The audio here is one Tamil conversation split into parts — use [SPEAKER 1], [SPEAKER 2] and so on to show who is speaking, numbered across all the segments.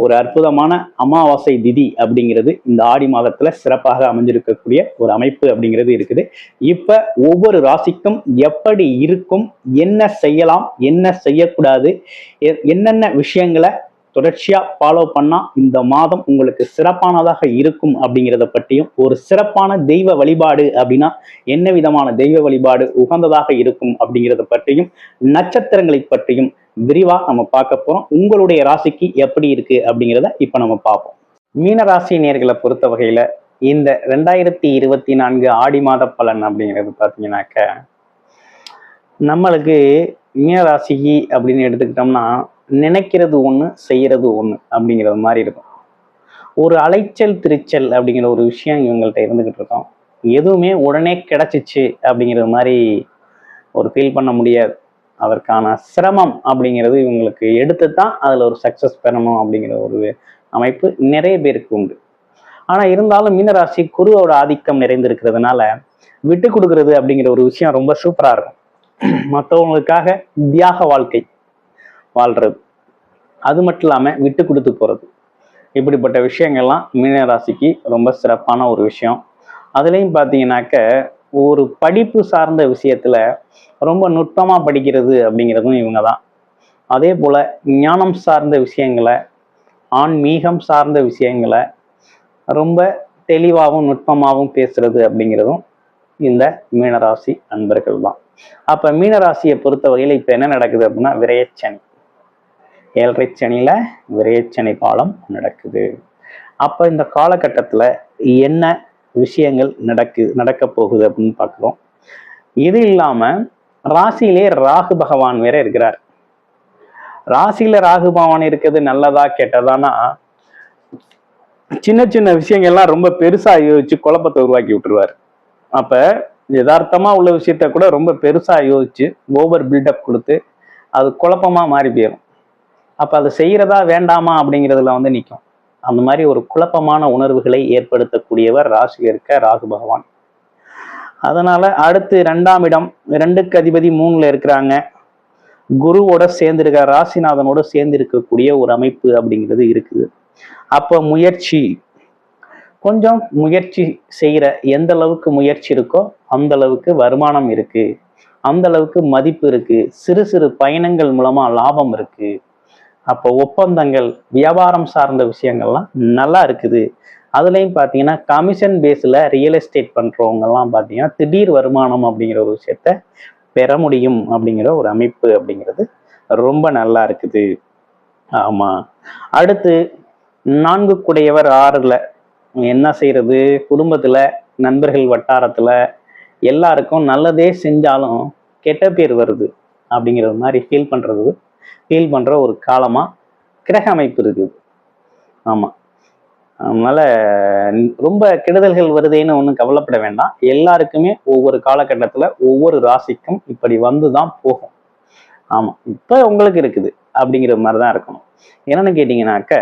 [SPEAKER 1] ஒரு அற்புதமான அமாவாசை திதி அப்படிங்கிறது இந்த ஆடி மாதத்துல சிறப்பாக அமைஞ்சிருக்கக்கூடிய ஒரு அமைப்பு அப்படிங்கிறது இருக்குது. இப்ப ஒவ்வொரு ராசிக்கும் எப்படி இருக்கும் என்ன செய்யலாம் என்ன செய்யக்கூடாது எ- என்னென்ன விஷயங்களை தொடர்ச்சியாக ஃபாலோ பண்ணால் இந்த மாதம் உங்களுக்கு சிறப்பானதாக இருக்கும் அப்படிங்கிறத பற்றியும் ஒரு சிறப்பான தெய்வ வழிபாடு அப்படின்னா என்ன விதமான தெய்வ வழிபாடு உகந்ததாக இருக்கும் அப்படிங்கிறத பற்றியும் நட்சத்திரங்களை பற்றியும் விரிவாக நம்ம பார்க்க போகிறோம் உங்களுடைய ராசிக்கு எப்படி இருக்கு அப்படிங்கிறத இப்போ நம்ம பார்ப்போம். மீன ராசி நேர்களை பொறுத்த வகையில் இந்த ரெண்டாயிரத்தி இருபத்தி நான்கு ஆடி மாத பலன் அப்படிங்கிறது பார்த்தீங்கன்னாக்க நம்மளுக்கு மீனராசிக்கு அப்படின்னு எடுத்துக்கிட்டோம்னா நினைக்கிறது ஒன்று செய்கிறது ஒன்று அப்படிங்கிறது மாதிரி இருக்கும். ஒரு அலைச்சல் திருச்சல் அப்படிங்கிற ஒரு விஷயம் இவங்கள்ட்ட இருந்துக்கிட்டு இருக்கோம். எதுவுமே உடனே கிடச்சிச்சு அப்படிங்கிறது மாதிரி ஒரு ஃபீல் பண்ண முடியாது. அதற்கான சிரமம் அப்படிங்கிறது இவங்களுக்கு எடுத்து தான் அதில் ஒரு சக்ஸஸ் பெறணும் அப்படிங்கிற ஒரு அமைப்பு நிறைய பேருக்கு உண்டு. ஆனால் இருந்தாலும் மீனராசி குருவோட ஆதிக்கம் நிறைந்திருக்கிறதுனால விட்டு கொடுக்கறது அப்படிங்கிற ஒரு விஷயம் ரொம்ப சூப்பராக இருக்கும். மற்றவங்களுக்காக தியாக வாழ்க்கை. வாழ்றது. அது மட்டும் இல்லாமல் விட்டு கொடுத்து போகிறது இப்படிப்பட்ட விஷயங்கள்லாம் மீனராசிக்கு ரொம்ப சிறப்பான ஒரு விஷயம். அதுலேயும் பார்த்தீங்கன்னாக்க ஒரு படிப்பு சார்ந்த விஷயத்தில் ரொம்ப நுட்பமாக படிக்கிறது அப்படிங்கிறதும் இவங்க தான் அதே போல் ஞானம் சார்ந்த விஷயங்களை ஆன்மீகம் சார்ந்த விஷயங்களை ரொம்ப தெளிவாகவும் நுட்பமாகவும் பேசுறது அப்படிங்கிறதும் இந்த மீனராசி அன்பர்கள் தான் அப்போ மீனராசியை பொறுத்த வகையில் இப்போ என்ன நடக்குது அப்படின்னா விரயச்சனி. ஏழரை சனியில் விரயச்சனி காலம் நடக்குது. அப்போ இந்த காலகட்டத்தில் என்ன விஷயங்கள் நடக்கு நடக்க போகுது அப்படின்னு பார்க்குறோம். இது இல்லாமல் ராசியிலே ராகு பகவான் வேற இருக்கிறார். ராசியில ராகு பகவான் இருக்கிறது நல்லதா கெட்டதானா? சின்ன சின்ன விஷயங்கள்லாம் ரொம்ப பெருசா யோசிச்சு குழப்பத்தை உருவாக்கி விட்டுருவார். அப்ப யதார்த்தமா உள்ள விஷயத்த கூட ரொம்ப பெருசா யோசிச்சு ஓவர் பில்டப் கொடுத்து அது குழப்பமா மாறி போயிடும் அப்ப அதை செய்யறதா வேண்டாமா அப்படிங்கிறதுல வந்து நிற்கும் அந்த மாதிரி ஒரு குழப்பமான உணர்வுகளை ஏற்படுத்தக்கூடியவர் ராசியில் இருக்க ராகு பகவான். அதனால அடுத்து ரெண்டாம் இடம் ரெண்டுக்கு அதிபதி மூணுல இருக்கிறாங்க. குருவோட சேர்ந்திருக்க ராசிநாதனோட சேர்ந்து இருக்கக்கூடிய ஒரு அமைப்பு அப்படிங்கிறது இருக்குது. அப்போ முயற்சி. கொஞ்சம் முயற்சி செய்கிற எந்த அளவுக்கு முயற்சி இருக்கோ அந்த அளவுக்கு வருமானம் இருக்கு. அந்த அளவுக்கு மதிப்பு இருக்கு. சிறு சிறு பயணங்கள் மூலமா லாபம் இருக்குது அப்போ ஒப்பந்தங்கள் வியாபாரம் சார்ந்த விஷயங்கள்லாம் நல்லா இருக்குது. அதுலேயும் பார்த்தீங்கன்னா கமிஷன் பேஸில் ரியல் எஸ்டேட் பண்ணுறவங்கலாம் பார்த்தீங்கன்னா திடீர் வருமானம் அப்படிங்கிற ஒரு விஷயத்த பெற முடியும் அப்படிங்கிற ஒரு அமைப்பு அப்படிங்கிறது ரொம்ப நல்லா இருக்குது. ஆமாம் அடுத்து நான்கு குடையவர் ஆறில் என்ன செய்கிறது குடும்பத்தில் நண்பர்கள் வட்டாரத்தில் எல்லாருக்கும் நல்லதே செஞ்சாலும் கெட்ட பேர் வருது அப்படிங்கிற மாதிரி ஃபீல் பண்ணுறது ஃபீல் பண்ணுற ஒரு காலமாக கிரக அமைப்பு இருக்குது. ஆமாம் அதனால ரொம்ப கெடுதல்கள் வருதேன்னு ஒன்றும் கவலைப்பட வேண்டாம். எல்லாருக்குமே ஒவ்வொரு காலகட்டத்துல ஒவ்வொரு ராசிக்கும் இப்படி வந்து தான் போகும். ஆமா. இப்ப உங்களுக்கு இருக்குது அப்படிங்கிற மாதிரி தான் இருக்கணும். என்னன்னு கேட்டீங்கன்னாக்க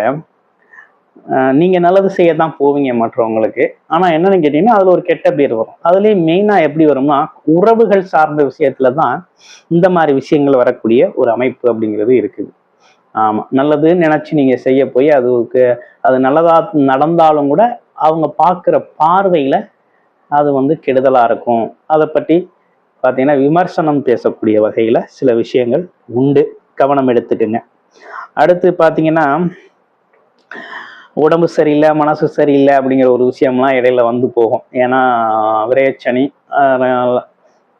[SPEAKER 1] நீங்கள் நல்லது செய்ய தான் போவீங்க மற்றவங்களுக்கு. ஆனால் என்னென்னு கேட்டீங்கன்னா அதில் ஒரு கெட்ட பேர் வரும். அதுலேயும் மெயினாக எப்படி வரும்னா உறவுகள் சார்ந்த விஷயத்துல தான் இந்த மாதிரி விஷயங்கள் வரக்கூடிய ஒரு அமைப்பு அப்படிங்கிறது இருக்குது. ஆமாம் நல்லதுன்னு நினச்சி நீங்கள் செய்ய போய் அதுக்கு அது நல்லதாக நடந்தாலும் கூட அவங்க பார்க்குற பார்வையில் அது வந்து கெடுதலாக இருக்கும். அதை பற்றி பார்த்தீங்கன்னா விமர்சனம் பேசக்கூடிய வகையில் சில விஷயங்கள் உண்டு. கவனம் எடுத்துக்கோங்க. அடுத்து பார்த்தீங்கன்னா உடம்பு சரியில்லை மனசு சரியில்லை அப்படிங்கிற ஒரு விஷயம்லாம் இடையில வந்து போகும். ஏன்னா விரையச்சனி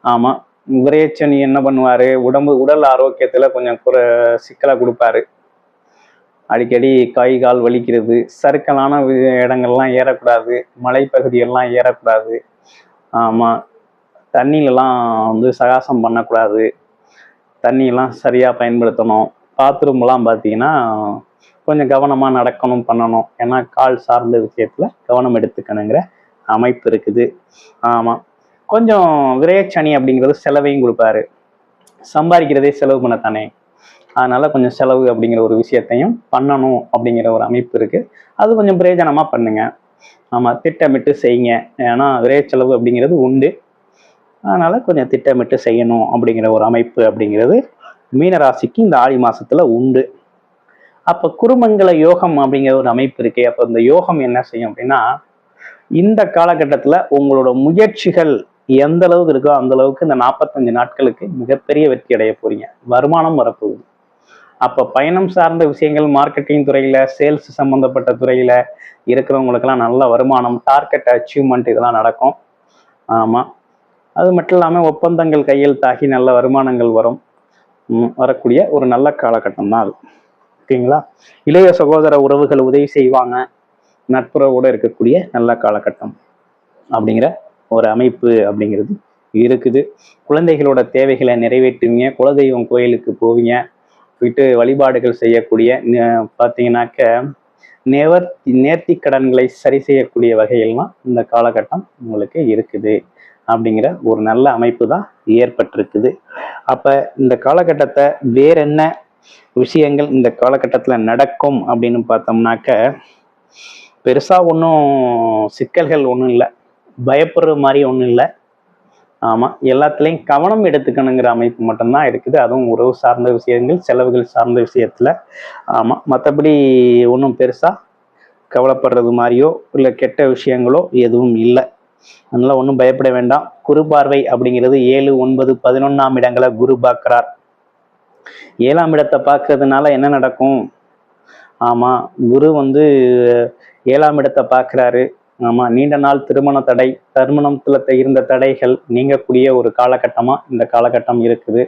[SPEAKER 1] ஆமாம் விரையச்சனி என்ன பண்ணுவார்? உடம்பு உடல் ஆரோக்கியத்தில் கொஞ்சம் குறை சிக்கலை கொடுப்பாரு. அடிக்கடி கை கால் வலிக்கிறது சறுக்கலான வி- இடங்கள்லாம் ஏறக்கூடாது மலைப்பகுதியெல்லாம் ஏறக்கூடாது. ஆமாம் தண்ணியிலலாம் வந்து சகாசம் பண்ணக்கூடாது. தண்ணியெல்லாம் சரியாக பயன்படுத்தணும். பாத்ரூம்லாம் பார்த்தீங்கன்னா கொஞ்சம் கவனமாக நடக்கணும் பண்ணணும். ஏன்னா கால் சார்ந்த விஷயத்தில் கவனம் எடுத்துக்கணுங்கிற அமைப்பு இருக்குது. ஆமாம் கொஞ்சம் விரயச்சனி அப்படிங்கிறது செலவையும் கொடுப்பாரு. சம்பாதிக்கிறதே செலவு பண்ணத்தானே. அதனால கொஞ்சம் செலவு அப்படிங்கிற ஒரு விஷயத்தையும் பண்ணணும் அப்படிங்கிற ஒரு அமைப்பு இருக்குது அது கொஞ்சம் பிரயோஜனமாக பண்ணுங்க. ஆமாம் திட்டமிட்டு செய்யுங்க. ஏன்னா விரைய செலவு அப்படிங்கிறது உண்டு. அதனால கொஞ்சம் திட்டமிட்டு செய்யணும் அப்படிங்கிற ஒரு அமைப்பு அப்படிங்கிறது மீனராசிக்கு இந்த ஆடி மாதத்தில் உண்டு. அப்போ குருமங்கல யோகம் அப்படிங்கிற ஒரு அமைப்பு இருக்கு. அப்போ இந்த யோகம் என்ன செய்யும் அப்படின்னா இந்த காலகட்டத்தில் உங்களோட முயற்சிகள் எந்த அளவுக்கு இருக்கோ அந்த அளவுக்கு இந்த நாற்பத்தஞ்சு நாட்களுக்கு மிகப்பெரிய வெற்றி அடைய போறீங்க. வருமானம் வரப்போகுது. அப்போ பயணம் சார்ந்த விஷயங்கள் மார்க்கெட்டிங் துறையில் சேல்ஸ் சம்மந்தப்பட்ட துறையில் இருக்கிறவங்களுக்கெல்லாம் நல்ல வருமானம் டார்கெட் அச்சீவ்மெண்ட் இதெல்லாம் நடக்கும். ஆமாம் அது மட்டும் இல்லாமல் ஒப்பந்தங்கள் கையெழுத்தாகி நல்ல வருமானங்கள் வரும். வரக்கூடிய ஒரு நல்ல காலகட்டம் தான் அது. ஓகேங்களா இளைய சகோதர உறவுகள் உதவி செய்வாங்க. நட்புறவோட இருக்கக்கூடிய நல்ல காலகட்டம் அப்படிங்கிற ஒரு அமைப்பு அப்படிங்கிறது இருக்குது. குழந்தைகளோட தேவைகளை நிறைவேற்றுவீங்க. குலதெய்வம் கோயிலுக்கு போவீங்க. போயிட்டு வழிபாடுகள் செய்யக்கூடிய ந- பார்த்தீங்கன்னாக்க நேவர் நேர்த்தி கடன்களை சரி செய்யக்கூடிய வகையிலாம் இந்த காலகட்டம் உங்களுக்கு இருக்குது அப்படிங்கிற ஒரு நல்ல அமைப்பு தான் ஏற்பட்டிருக்குது. அப்போ இந்த காலகட்டத்தை வேற என்ன விஷயங்கள் இந்த காலகட்டத்துல நடக்கும் அப்படின்னு பார்த்தோம்னாக்க பெருசா ஒன்றும் சிக்கல்கள் ஒன்றும் இல்லை. பயப்படுற மாதிரி ஒன்றும் இல்லை. ஆமா எல்லாத்துலேயும் கவனம் எடுத்துக்கணுங்கிற அமைப்பு மட்டும்தான் இருக்குது. அதுவும் உறவு சார்ந்த விஷயங்கள் செலவுகள் சார்ந்த விஷயத்துல. ஆமா மற்றபடி ஒன்றும் பெருசா கவலைப்படுறது மாதிரியோ இல்லை கெட்ட விஷயங்களோ எதுவும் இல்லை. அதனால ஒன்றும் பயப்பட வேண்டாம். குரு பார்வை அப்படிங்கிறது ஏழு ஒன்பது பதினொன்னாம் இடங்களை குரு பார்க்குறார். ஏழாம் இடத்தை பார்க்கறதுனால என்ன நடக்கும்? ஆமா குரு வந்து ஏழாம் இடத்தை பார்க்குறாரு. ஆமா நீண்ட நாள் திருமண தடை திருமணத்துல இருந்த தடைகள் நீங்கக்கூடிய ஒரு காலகட்டமா இந்த காலகட்டம் இருக்குது.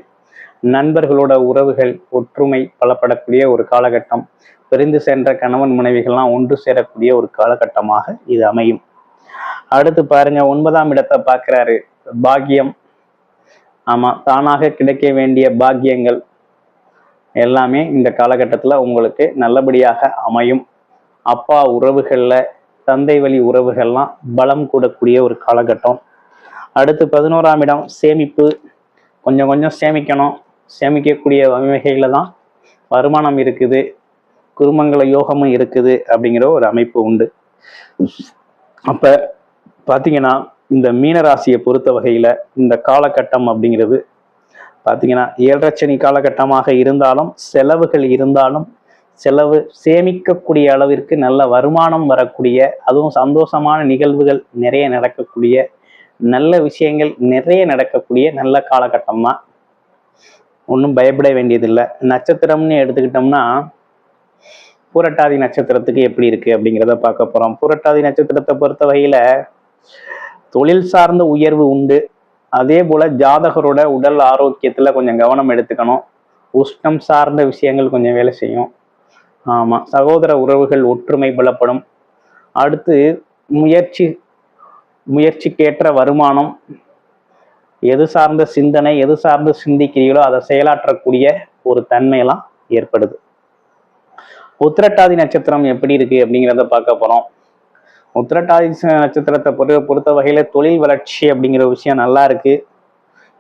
[SPEAKER 1] நண்பர்களோட உறவுகள் ஒற்றுமை பலப்படக்கூடிய ஒரு காலகட்டம். பிரிந்து சென்ற கணவன் மனைவிகள்லாம் ஒன்று சேரக்கூடிய ஒரு காலகட்டமாக இது அமையும். அடுத்து பாருங்க ஒன்பதாம் இடத்தை பார்க்கிறாரு. பாக்கியம். ஆமா தானாக கிடைக்க வேண்டிய பாக்கியங்கள். எல்லாமே இந்த காலகட்டத்தில் உங்களுக்கு நல்லபடியாக அமையும். அப்பா உறவுகளில் தந்தை வழி உறவுகள்லாம் பலம் கூடக்கூடிய ஒரு காலகட்டம். அடுத்து பதினோராம் இடம் சேமிப்பு. கொஞ்சம் கொஞ்சம் சேமிக்கணும். சேமிக்கக்கூடிய வகையில் தான் வருமானம் இருக்குது. குருமங்கல யோகமும் இருக்குது அப்படிங்கிற ஒரு அமைப்பு உண்டு. அப்போ பார்த்தீங்கன்னா இந்த மீனராசியை பொறுத்த வகையில் இந்த காலகட்டம் அப்படிங்கிறது பார்த்தீங்கன்னா ஏழரை சனி காலகட்டமாக இருந்தாலும் செலவுகள் இருந்தாலும் செலவு சேமிக்கக்கூடிய அளவிற்கு நல்ல வருமானம் வரக்கூடிய அதுவும் சந்தோஷமான நிகழ்வுகள் நிறைய நடக்கக்கூடிய நல்ல விஷயங்கள் நிறைய நடக்கக்கூடிய நல்ல காலகட்டம் தான் ஒன்றும் பயப்பட வேண்டியதில்லை. நட்சத்திரம்னு எடுத்துக்கிட்டோம்னா புரட்டாதி நட்சத்திரத்துக்கு எப்படி இருக்கு அப்படிங்கிறத பார்க்க போறோம். புரட்டாதி நட்சத்திரத்தை பொறுத்த வகையில தொழில் சார்ந்த உயர்வு உண்டு. அதே போல ஜாதகரோட உடல் ஆரோக்கியத்துல கொஞ்சம் கவனம் எடுத்துக்கணும். உஷ்ணம் சார்ந்த விஷயங்கள் கொஞ்சம் வேலை செய்யும். ஆமா சகோதர உறவுகள் ஒற்றுமை பலப்படும். அடுத்து முயற்சி முயற்சிக்கேற்ற வருமானம். எது சார்ந்த சிந்தனை எது சார்ந்து சிந்திக்கிறீங்களோ அதை செயலாற்றக்கூடிய ஒரு தன்மையெல்லாம் ஏற்படுது. உத்திரட்டாதி நட்சத்திரம் எப்படி இருக்கு அப்படிங்கிறத பார்க்க போறோம். உத்திரட்டாதி நட்சத்திரத்தை பொறுத்த பொறுத்த வகையில் தொழில் வளர்ச்சி அப்படிங்கிற விஷயம் நல்லா இருக்குது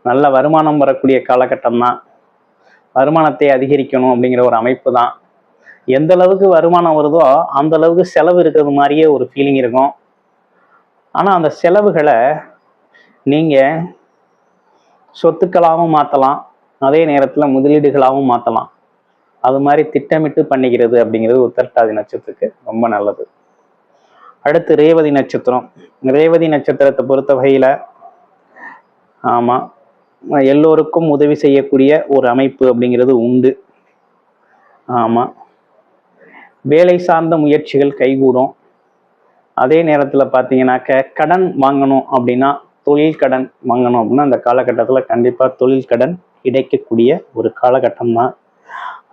[SPEAKER 1] நல்ல வருமானம் வரக்கூடிய காலகட்டம் தான் வருமானத்தை அதிகரிக்கணும் அப்படிங்கிற ஒரு அமைப்பு தான் எந்த அளவுக்கு வருமானம் வருதோ அந்த அளவுக்கு செலவு இருக்கிறது மாதிரியே ஒரு ஃபீலிங் இருக்கும். ஆனால் அந்த செலவுகளை நீங்கள் சொத்துக்களாகவும் மாற்றலாம் அதே நேரத்தில் முதலீடுகளாகவும் மாற்றலாம் அது மாதிரி திட்டமிட்டு பண்ணிக்கிறது அப்படிங்கிறது உத்தரட்டாதி நட்சத்திரத்துக்கு ரொம்ப நல்லது. அடுத்து ரேவதி நட்சத்திரம். ரேவதி நட்சத்திரத்தை பொறுத்த வகையில் ஆமாம் எல்லோருக்கும் உதவி செய்யக்கூடிய ஒரு அமைப்பு அப்படிங்கிறது உண்டு. ஆமாம் வேலை சார்ந்த முயற்சிகள் கைகூடும். அதே நேரத்தில் பார்த்தீங்கன்னாக்க கடன் வாங்கணும் அப்படின்னா தொழில் கடன் வாங்கணும் அப்படின்னா அந்த காலகட்டத்தில் கண்டிப்பாக தொழில் கடன் கிடைக்கக்கூடிய ஒரு காலகட்டம் தான்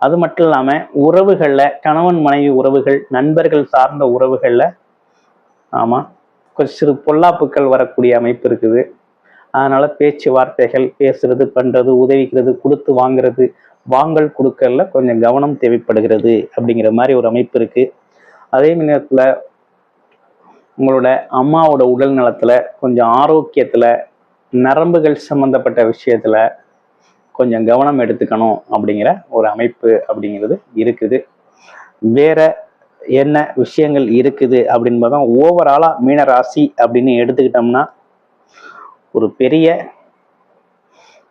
[SPEAKER 1] அது மட்டும் இல்லாமல் உறவுகளில் கணவன் மனைவி உறவுகள் நண்பர்கள் சார்ந்த உறவுகளில் ஆமாம் கொஞ்சம் சிறு பொல்லாப்புக்கள் வரக்கூடிய அமைப்பு இருக்குது. அதனால் பேச்சுவார்த்தைகள் பேசுறது பண்ணுறது உதவிக்கிறது கொடுத்து வாங்குறது வாங்கல் கொடுக்கல கொஞ்சம் கவனம் தேவைப்படுகிறது அப்படிங்கிற மாதிரி ஒரு அமைப்பு இருக்குது அதே நேரத்தில் உங்களோட அம்மாவோட உடல் நலத்தில் கொஞ்சம் ஆரோக்கியத்தில் நரம்புகள் சம்பந்தப்பட்ட விஷயத்தில் கொஞ்சம் கவனம் எடுத்துக்கணும் அப்படிங்கிற ஒரு அமைப்பு அப்படிங்கிறது இருக்குது. வேற என்ன விஷயங்கள் இருக்குது அப்படின்பதான் ஓவராலாக மீன ராசி அப்படின்னு எடுத்துக்கிட்டோம்னா ஒரு பெரிய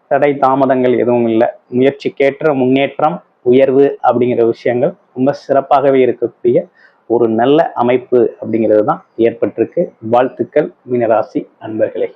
[SPEAKER 1] தடை தாமதங்கள் எதுவும் இல்லை. முயற்சிக்கேற்ற முன்னேற்றம் உயர்வு அப்படிங்கிற விஷயங்கள் ரொம்ப சிறப்பாகவே இருக்கக்கூடிய ஒரு நல்ல அமைப்பு அப்படிங்கிறது தான் ஏற்பட்டிருக்கு. வாழ்த்துக்கள் மீனராசி அன்பர்களே.